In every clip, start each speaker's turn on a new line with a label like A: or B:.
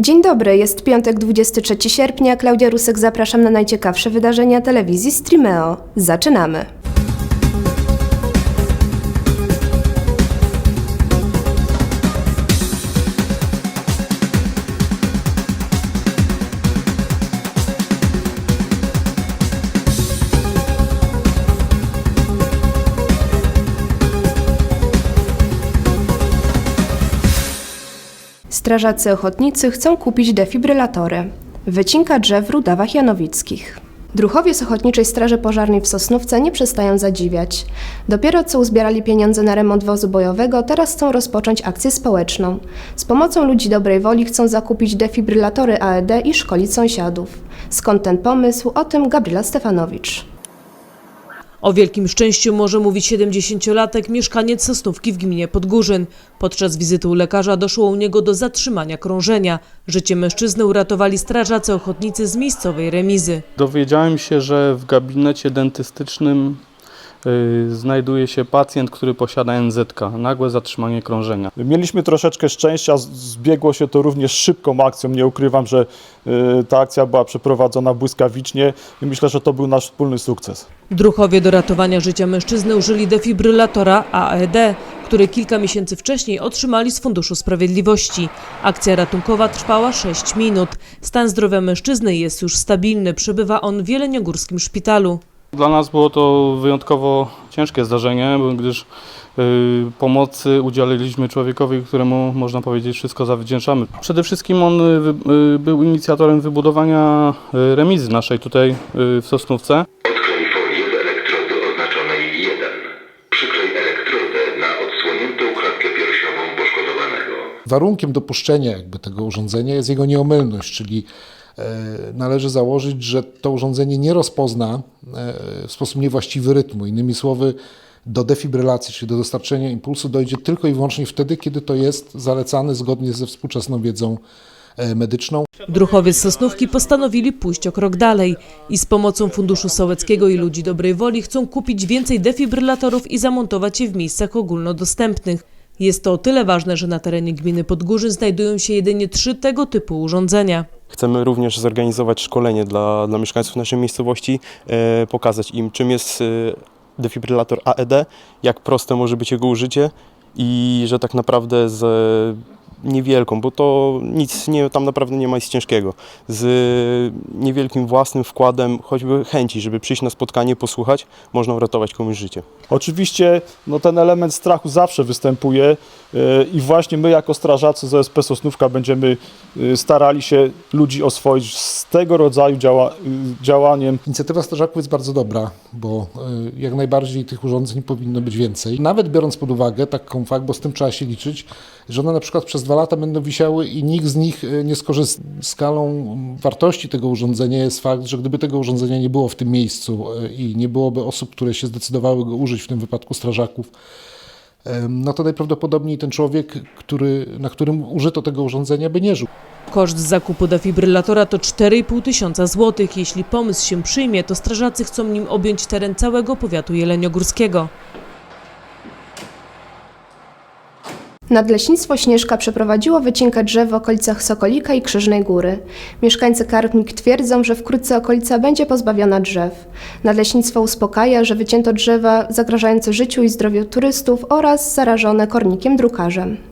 A: Dzień dobry, jest piątek 23 sierpnia. Klaudia Rusek, zapraszam na najciekawsze wydarzenia telewizji Streameo. Zaczynamy. Strażacy ochotnicy chcą kupić defibrylatory. Wycinka drzew w Rudawach Janowickich. Druchowie z Ochotniczej Straży Pożarnej w Sosnówce nie przestają zadziwiać. Dopiero co uzbierali pieniądze na remont wozu bojowego, teraz chcą rozpocząć akcję społeczną. Z pomocą ludzi dobrej woli chcą zakupić defibrylatory AED i szkolić sąsiadów. Skąd ten pomysł? O tym Gabriela Stefanowicz.
B: O wielkim szczęściu może mówić 70-latek, mieszkaniec Sosnówki w gminie Podgórzyn. Podczas wizyty u lekarza doszło u niego do zatrzymania krążenia. Życie mężczyzny uratowali strażacy ochotnicy z miejscowej remizy.
C: Dowiedziałem się, że w gabinecie dentystycznym znajduje się pacjent, który posiada NZK, nagłe zatrzymanie krążenia.
D: Mieliśmy troszeczkę szczęścia, zbiegło się to również szybką akcją. Nie ukrywam, że y, ta akcja była przeprowadzona błyskawicznie i myślę, że to był nasz wspólny sukces.
B: Druchowie do ratowania życia mężczyzny użyli defibrylatora AED, który kilka miesięcy wcześniej otrzymali z Funduszu Sprawiedliwości. Akcja ratunkowa trwała 6 minut. Stan zdrowia mężczyzny jest już stabilny, przebywa on w Jeleniogórskim szpitalu.
C: Dla nas było to wyjątkowo ciężkie zdarzenie, gdyż y, pomocy udzieliliśmy człowiekowi, któremu można powiedzieć wszystko zawdzięczamy. Przede wszystkim on y, y, był inicjatorem wybudowania remizy naszej tutaj w Sosnówce.
E: Odklej folię do elektrody oznaczonej 1. Przyklej elektrodę na odsłoniętą klatkę piersiową poszkodowanego.
F: warunkiem dopuszczenia jakby tego urządzenia jest jego nieomylność, czyli należy założyć, że to urządzenie nie rozpozna e, w sposób niewłaściwy rytmu. Innymi słowy, do defibrylacji, czyli do dostarczenia impulsu dojdzie tylko i wyłącznie wtedy, kiedy to jest zalecane zgodnie ze współczesną wiedzą e, medyczną.
B: Druchowie z Sosnówki postanowili pójść o krok dalej i z pomocą Funduszu Sołeckiego i ludzi dobrej woli chcą kupić więcej defibrylatorów i zamontować je w miejscach ogólnodostępnych. Jest to o tyle ważne, że na terenie gminy Podgórzyn znajdują się jedynie trzy tego typu urządzenia.
G: Chcemy również zorganizować szkolenie dla, dla mieszkańców naszej miejscowości, e, pokazać im czym jest e, defibrylator AED, jak proste może być jego użycie i że tak naprawdę z niewielką, bo to nic nie, tam naprawdę nie ma nic ciężkiego, z e, niewielkim własnym wkładem, choćby chęci, żeby przyjść na spotkanie, posłuchać, można uratować komuś życie.
D: Oczywiście no, ten element strachu zawsze występuje y, i właśnie my jako strażacy z OSP Sosnówka będziemy y, starali się ludzi oswoić z tego rodzaju działa, y, działaniem.
F: Inicjatywa strażaków jest bardzo dobra, bo jak najbardziej tych urządzeń powinno być więcej. Nawet biorąc pod uwagę taką fakt, bo z tym trzeba się liczyć, że one na przykład przez dwa lata będą wisiały i nikt z nich y, nie skorzysta. Skalą wartości tego urządzenia jest fakt, że gdyby tego urządzenia nie było w tym miejscu y, i nie byłoby osób, które się zdecydowały go użyć, w tym wypadku strażaków, no to najprawdopodobniej ten człowiek, który, na którym użyto tego urządzenia, by nie żył.
B: Koszt zakupu defibrylatora to 4,5 tysiąca złotych. Jeśli pomysł się przyjmie, to strażacy chcą nim objąć teren całego powiatu jeleniogórskiego.
A: Nadleśnictwo Śnieżka przeprowadziło wycinkę drzew w okolicach Sokolika i Krzyżnej Góry. Mieszkańcy Karpnik twierdzą, że wkrótce okolica będzie pozbawiona drzew. Nadleśnictwo uspokaja, że wycięto drzewa zagrażające życiu i zdrowiu turystów oraz zarażone kornikiem drukarzem.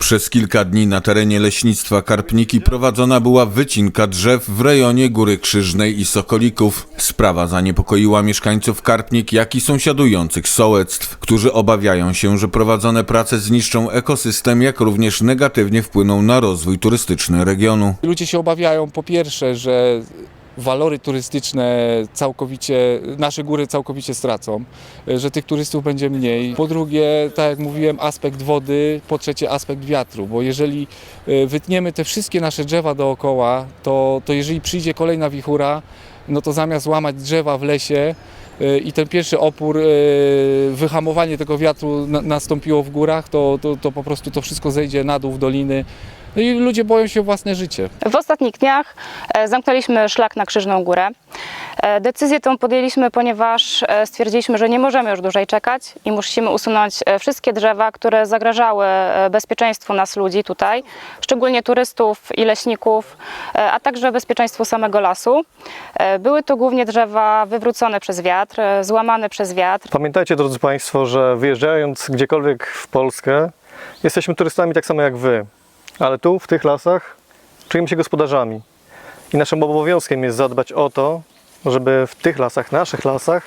H: Przez kilka dni na terenie leśnictwa Karpniki prowadzona była wycinka drzew w rejonie Góry Krzyżnej i Sokolików. Sprawa zaniepokoiła mieszkańców Karpnik, jak i sąsiadujących sołectw, którzy obawiają się, że prowadzone prace zniszczą ekosystem, jak również negatywnie wpłyną na rozwój turystyczny regionu.
I: Ludzie się obawiają po pierwsze, że walory turystyczne całkowicie, nasze góry całkowicie stracą, że tych turystów będzie mniej. Po drugie, tak jak mówiłem, aspekt wody, po trzecie aspekt wiatru, bo jeżeli e, wytniemy te wszystkie nasze drzewa dookoła, to, to jeżeli przyjdzie kolejna wichura, no to zamiast łamać drzewa w lesie e, i ten pierwszy opór, e, wyhamowanie tego wiatru na, nastąpiło w górach, to, to, to po prostu to wszystko zejdzie na dół w doliny i ludzie boją się o własne życie.
J: W ostatnich dniach e, zamknęliśmy szlak na Krzyżną Górę. E, Decyzję tę podjęliśmy, ponieważ e, stwierdziliśmy, że nie możemy już dłużej czekać i musimy usunąć wszystkie drzewa, które zagrażały bezpieczeństwu nas ludzi tutaj, szczególnie turystów i leśników, a także bezpieczeństwu samego lasu. Były to głównie drzewa wywrócone przez wiatr, złamane przez wiatr.
K: Pamiętajcie, drodzy Państwo, że wyjeżdżając gdziekolwiek w Polskę, jesteśmy turystami tak samo jak Wy. Ale tu, w tych lasach, czujemy się gospodarzami. I naszym obowiązkiem jest zadbać o to, żeby w tych lasach, naszych lasach,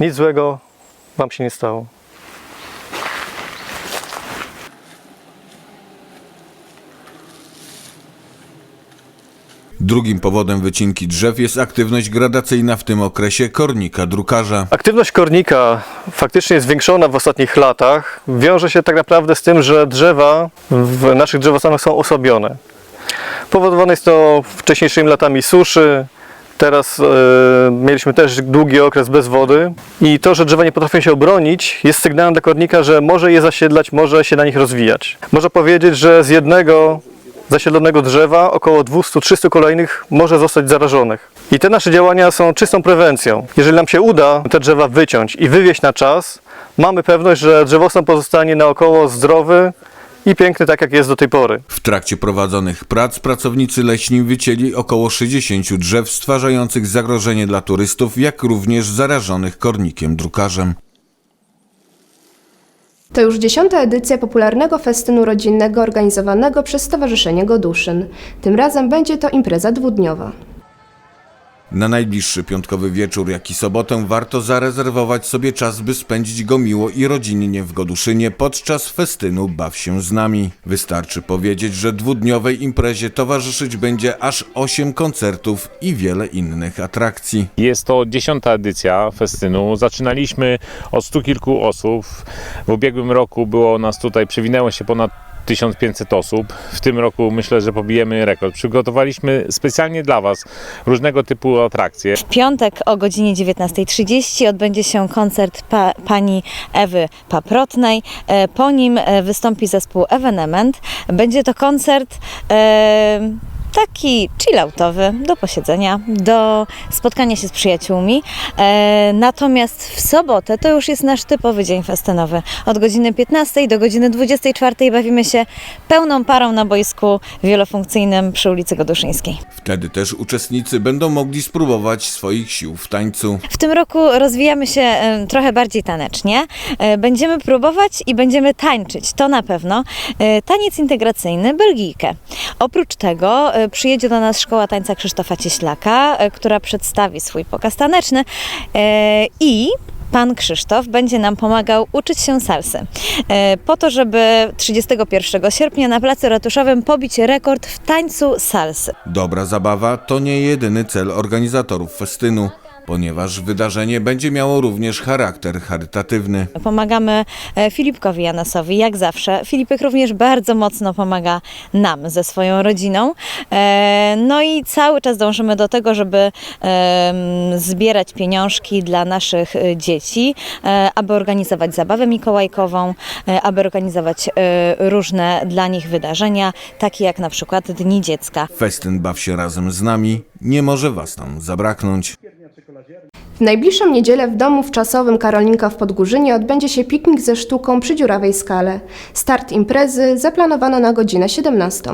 K: nic złego Wam się nie stało.
H: Drugim powodem wycinki drzew jest aktywność gradacyjna w tym okresie kornika drukarza.
K: Aktywność kornika faktycznie zwiększona w ostatnich latach. Wiąże się tak naprawdę z tym, że drzewa w naszych drzewostawach są osłabione. Powodowane jest to wcześniejszymi latami suszy. Teraz e, mieliśmy też długi okres bez wody i to, że drzewa nie potrafią się obronić, jest sygnałem dla kornika, że może je zasiedlać, może się na nich rozwijać. Można powiedzieć, że z jednego zasiedlonego drzewa około 200-300 kolejnych może zostać zarażonych. I te nasze działania są czystą prewencją. Jeżeli nam się uda te drzewa wyciąć i wywieźć na czas, mamy pewność, że drzewostan pozostanie naokoło zdrowy i piękny tak jak jest do tej pory.
H: W trakcie prowadzonych prac pracownicy leśni wycięli około 60 drzew stwarzających zagrożenie dla turystów, jak również zarażonych kornikiem drukarzem.
A: To już dziesiąta edycja popularnego festynu rodzinnego organizowanego przez Stowarzyszenie Goduszyn. Tym razem będzie to impreza dwudniowa.
H: Na najbliższy piątkowy wieczór, jak i sobotę warto zarezerwować sobie czas, by spędzić go miło i rodzinnie w Goduszynie podczas festynu Baw się z nami. Wystarczy powiedzieć, że dwudniowej imprezie towarzyszyć będzie aż 8 koncertów i wiele innych atrakcji.
L: Jest to dziesiąta edycja festynu. Zaczynaliśmy od stu kilku osób. W ubiegłym roku było nas tutaj, przewinęło się ponad 1500 osób. W tym roku myślę, że pobijemy rekord. Przygotowaliśmy specjalnie dla Was różnego typu atrakcje.
M: W piątek o godzinie 19.30 odbędzie się koncert pa, pani Ewy Paprotnej. E, Po nim e, wystąpi zespół Evenement. Będzie to koncert e, taki chilloutowy, do posiedzenia, do spotkania się z przyjaciółmi. E, natomiast w sobotę to już jest nasz typowy dzień festynowy. Od godziny 15 do godziny 24 bawimy się pełną parą na boisku wielofunkcyjnym przy ulicy Goduszyńskiej.
H: Wtedy też uczestnicy będą mogli spróbować swoich sił w tańcu.
M: W tym roku rozwijamy się em, trochę bardziej tanecznie. E, Będziemy próbować i będziemy tańczyć, to na pewno. E, Taniec integracyjny Belgijkę. Oprócz tego e, przyjedzie do nas Szkoła Tańca Krzysztofa Cieślaka, e, która przedstawi swój pokaz taneczny e, i Pan Krzysztof będzie nam pomagał uczyć się salsy. E, Po to, żeby 31 sierpnia na Placu Ratuszowym pobić rekord w tańcu salsy.
H: Dobra zabawa to nie jedyny cel organizatorów festynu, ponieważ wydarzenie będzie miało również charakter charytatywny.
M: Pomagamy e, Filipkowi Janasowi, jak zawsze. Filipek również bardzo mocno pomaga nam ze swoją rodziną. E, No i cały czas dążymy do tego, żeby zbierać pieniążki dla naszych e, dzieci, aby organizować zabawę mikołajkową, aby organizować różne dla nich wydarzenia, takie jak na przykład Dni Dziecka.
H: Festyn Baw się razem z nami nie może Was tam zabraknąć.
A: W najbliższą niedzielę w domu wczasowym Karolinka w Podgórzynie odbędzie się piknik ze sztuką przy dziurawej skale. Start imprezy zaplanowano na godzinę 17.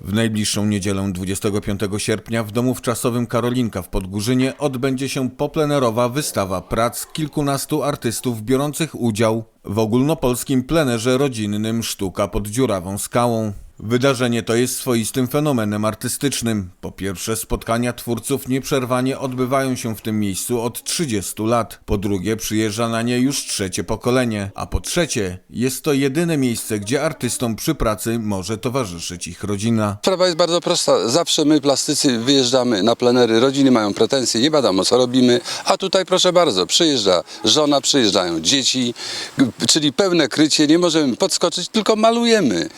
H: W najbliższą niedzielę 25 sierpnia w domu wczasowym Karolinka w Podgórzynie odbędzie się poplenerowa wystawa prac kilkunastu artystów biorących udział w ogólnopolskim plenerze rodzinnym Sztuka pod dziurawą skałą. Wydarzenie to jest swoistym fenomenem artystycznym. Po pierwsze, spotkania twórców nieprzerwanie odbywają się w tym miejscu od 30 lat. Po drugie, przyjeżdża na nie już trzecie pokolenie. A po trzecie, jest to jedyne miejsce, gdzie artystom przy pracy może towarzyszyć ich rodzina.
N: Sprawa jest bardzo prosta. Zawsze my, plastycy, wyjeżdżamy na plenery, rodziny mają pretensje, nie wiadomo co robimy, a tutaj proszę bardzo, przyjeżdża żona, przyjeżdżają dzieci, czyli pełne krycie, nie możemy podskoczyć, tylko malujemy.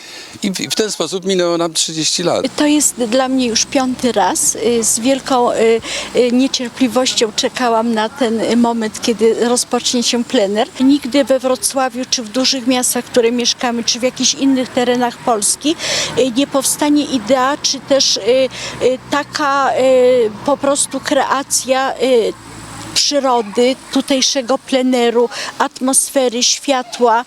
N: I wtedy ten sposób minęło nam 30 lat.
O: To jest dla mnie już piąty raz. Y, Z wielką y, y, niecierpliwością czekałam na ten moment, kiedy rozpocznie się plener. Nigdy we Wrocławiu, czy w dużych miastach, w których mieszkamy, czy w jakichś innych terenach Polski nie powstanie idea, czy też taka po prostu kreacja przyrody, tutejszego pleneru, atmosfery, światła,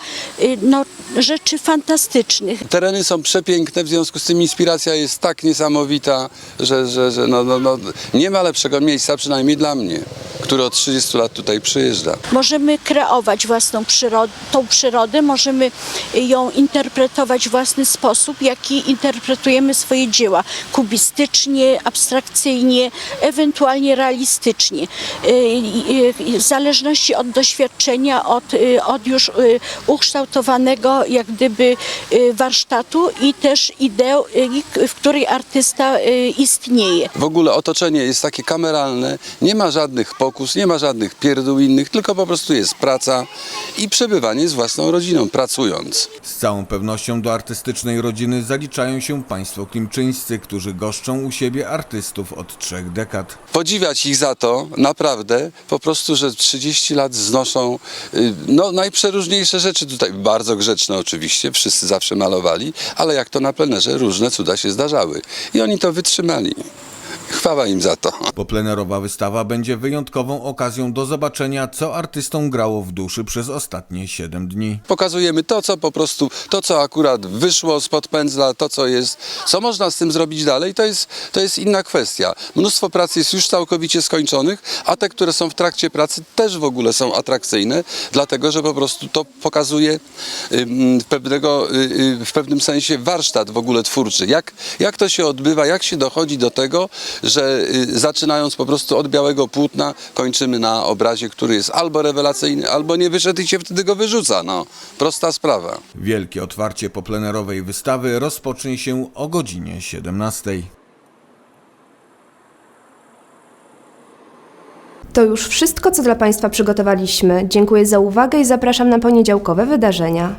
O: no, rzeczy fantastycznych.
N: Tereny są przepiękne, w związku z tym inspiracja jest tak niesamowita, że, że, że no, no, no, nie ma lepszego miejsca, przynajmniej dla mnie, który od 30 lat tutaj przyjeżdża.
O: Możemy kreować własną przyrodę, tą przyrodę, możemy ją interpretować w własny sposób, jaki interpretujemy swoje dzieła. Kubistycznie, abstrakcyjnie, ewentualnie realistycznie. Y, y, y, W zależności od doświadczenia, od, od już ukształtowanego jak gdyby y, warsztatu i też idei, w której artysta y, istnieje.
N: W ogóle otoczenie jest takie kameralne, nie ma żadnych pokus, nie ma żadnych pierdół innych, tylko po prostu jest praca i przebywanie z własną rodziną, pracując.
H: Z całą pewnością do artystycznej rodziny zaliczają się państwo klimczyńscy, którzy goszczą u siebie artystów od trzech dekad.
N: Podziwiać ich za to, naprawdę, po prostu, że 30 lat znoszą y, no, najprzeróżniejsze rzeczy tutaj, bardzo grzeczne oczywiście, wszyscy zawsze malowali, ale jak to na plenerze, różne cuda się zdarzały i oni to wytrzymali. Chwała im za to.
H: Poplenerowa wystawa będzie wyjątkową okazją do zobaczenia, co artystom grało w duszy przez ostatnie 7 dni.
N: Pokazujemy to, co po prostu, to, co akurat wyszło spod pędzla, to, co jest, co można z tym zrobić dalej, to jest, to jest inna kwestia. Mnóstwo prac jest już całkowicie skończonych, a te, które są w trakcie pracy, też w ogóle są atrakcyjne, dlatego, że po prostu to pokazuje ym, pewnego, y, y, w pewnym sensie warsztat w ogóle twórczy. Jak, jak to się odbywa, jak się dochodzi do tego, że y, zaczynając po prostu od białego płótna, kończymy na obrazie, który jest albo rewelacyjny, albo nie wyszedł i się wtedy go wyrzuca. No, prosta sprawa.
H: Wielkie otwarcie poplenerowej wystawy rozpocznie się o godzinie 17.
A: To już wszystko, co dla Państwa przygotowaliśmy. Dziękuję za uwagę i zapraszam na poniedziałkowe wydarzenia.